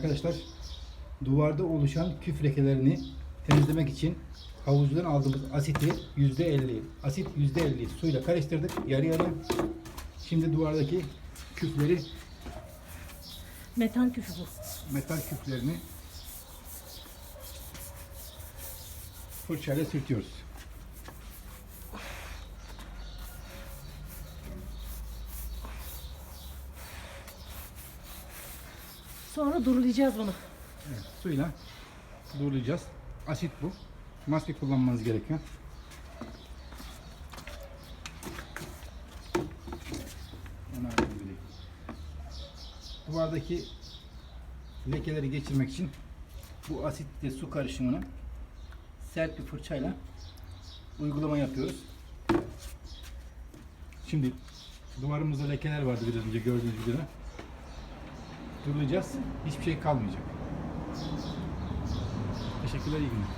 Arkadaşlar duvarda oluşan küf lekelerini temizlemek için havuzdan aldığımız asiti %50, asit %50 suyla karıştırdık yarı yarı. Şimdi duvardaki küfleri, Metan küfü bu. metal küflerini fırçayla sürtüyoruz. Sonra durulayacağız bunu. Evet, suyla durulayacağız. Asit bu. Maske kullanmanız gerekiyor. Duvardaki lekeleri geçirmek için bu asitle su karışımını sert bir fırçayla uygulama yapıyoruz. Şimdi duvarımızda lekeler vardı biraz önce gördüğünüz gibi. Durulayacağız. Hiçbir şey kalmayacak. Teşekkürler, iyi günler.